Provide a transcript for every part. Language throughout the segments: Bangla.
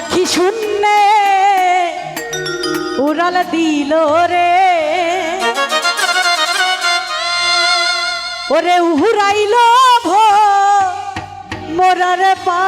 পাখি শূন্যে উড়াল দিল রে। ওরে উহুরাইল ভো পা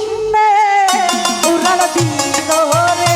শূন্যে উড়াল দিল রে।